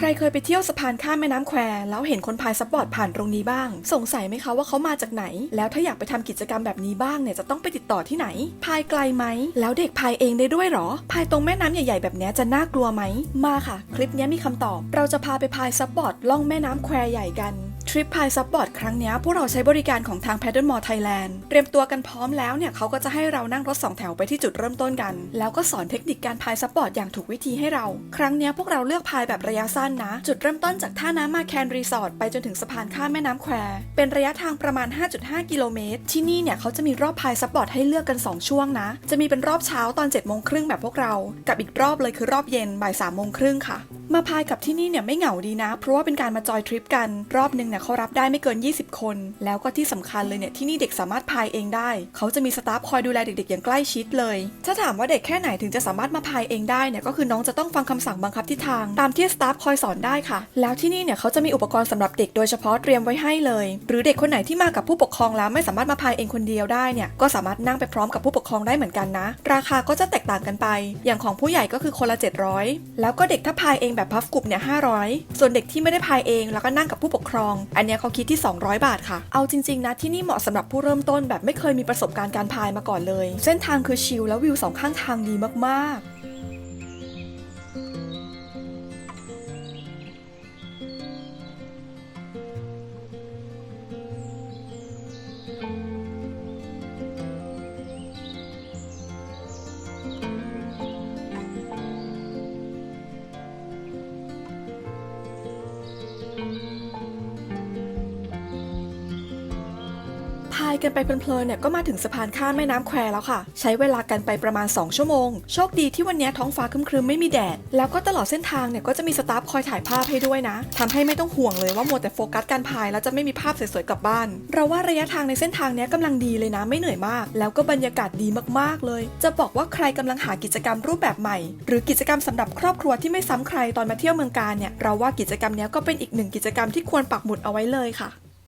ใครเคยไปเที่ยวสะพานข้ามแม่น้ำแควแล้วเห็นคนพายซับบอร์ดผ่านตรงนี้บ้าง สงสัยไหมคะว่าเขามาจากไหน แล้วถ้าอยากไปทำกิจกรรมแบบนี้บ้างเนี่ยจะต้องไปติดต่อที่ไหน พายไกลไหม แล้วเด็กพายเองได้ด้วยหรอ พายตรงแม่น้ำใหญ่ๆแบบนี้จะน่ากลัวไหม มาค่ะ คลิปนี้มีคำตอบ เราจะพาไปพายซับบอร์ดล่องแม่น้ำแควใหญ่กัน ทริปพายซับบอร์ดครั้งนี้พวกเราใช้บริการของทาง Paddle Mall Thailand เตรียมตัวกันพร้อมแล้วเนี่ยเขาก็จะให้เรานั่งรถสองแถวไปที่จุดเริ่มต้นกัน แล้วก็สอนเทคนิคการพายซับบอร์ดอย่างถูกวิธีให้เรา ครั้งนี้พวกเราเลือกพายแบบระยะสั้นนะ จุดเริ่มต้นจากท่าน้ำมาแคนรีสอร์ทไปจนถึงสะพานข้ามแม่น้ำแคว เป็นระยะทางประมาณ 5.5 กิโลเมตร ที่นี่เนี่ยเขาจะมีรอบพายซับบอร์ดให้เลือกกัน 2 ช่วงนะ จะมีเป็นรอบเช้าตอน7จ็ดโมงครึ่งแบบพวกเรา กับอีกรอบเลยคือรอบเย็นบ่ายสามโมงครึ่งค่ะ มาพายกับที่นี่เนี่ยไม่เหงาดีนะ เพราะว่าเป็นการมาจอยทริปกันรอบหนึ่งเนี่ยเขารับได้ไม่เกิน 20 คน แล้วก็ที่สำคัญเลยเนี่ยที่นี่เด็กสามารถพายเองได้ เขาจะมีสตาฟคอยดูแลเด็กๆ อย่างใกล้ชิดเลย ถ้าถามว่าเด็กแค่ไหนถึงจะสามารถมาพายเองได้เนี่ยก็คือน้องจะต้องฟังคำสั่งบังคับทิศทาง ตามที่สตาฟคอยสอนได้ค่ะ แล้วที่นี่เนี่ยเขาจะมีอุปกรณ์สำหรับเด็กโดยเฉพาะเตรียมไว้ให้เลย หรือเด็กคนไหนที่มากับผู้ปกครองแล้วไม่สามารถมาพายเองคนเดียวได้เนี่ยก็สามารถนั่งไปพร้อมกับผู้ปกครองได้เหมือนกันนะ ราคาก็จะแตกต่างกันไป อย่างของผู้ใหญ่ก็คือคนละ 700 แล้วก็เด็กถ้าพายเองแบบพัฟกลุ่มเนี่ย500 ส่วนเด็กที่ไม่ได้พายเองแล้วก็นั่งกับผู้ปกครองอันเนี้ยเขาคิดที่ 200 บาทค่ะ เอาจริงๆนะที่นี่เหมาะสำหรับผู้เริ่มต้นแบบไม่เคยมีประสบการณ์การพายมาก่อนเลย เส้นทางคือชิลแล้ววิวสองข้างทางดีมากๆ พายกันไปเพลินๆเนี่ยก็มาถึงสะพานข้ามแม่น้ำแควแล้วค่ะ ใช้เวลากันไปประมาณ 2 ชั่วโมง โชคดีที่วันนี้ท้องฟ้าครึมๆไม่มีแดด แล้วก็ตลอดเส้นทางเนี่ยก็จะมีสตาฟคอยถ่ายภาพให้ด้วยนะทำให้ไม่ต้องห่วงเลยว่ามัวแต่โฟกัสการพายแล้วจะไม่มีภาพสวยๆกลับบ้าน เราว่าระยะทางในเส้นทางนี้ยกำลังดีเลยนะไม่เหนื่อยมาก แล้วก็บรรยากาศดีมากๆเลย จะบอกว่าใครกำลังหากิจกรรมรูปแบบใหม่ หรือกิจกรรมสำหรับครอบครัวที่ไม่ซ้ำใครตอนมาเที่ยวเมืองการเนี่ยเราว่ากิจกรรมนี้ก็เป็นอีกหนึ่งกิจกรรมที่ควรปักหมุดเอาไว้เลยค่ะ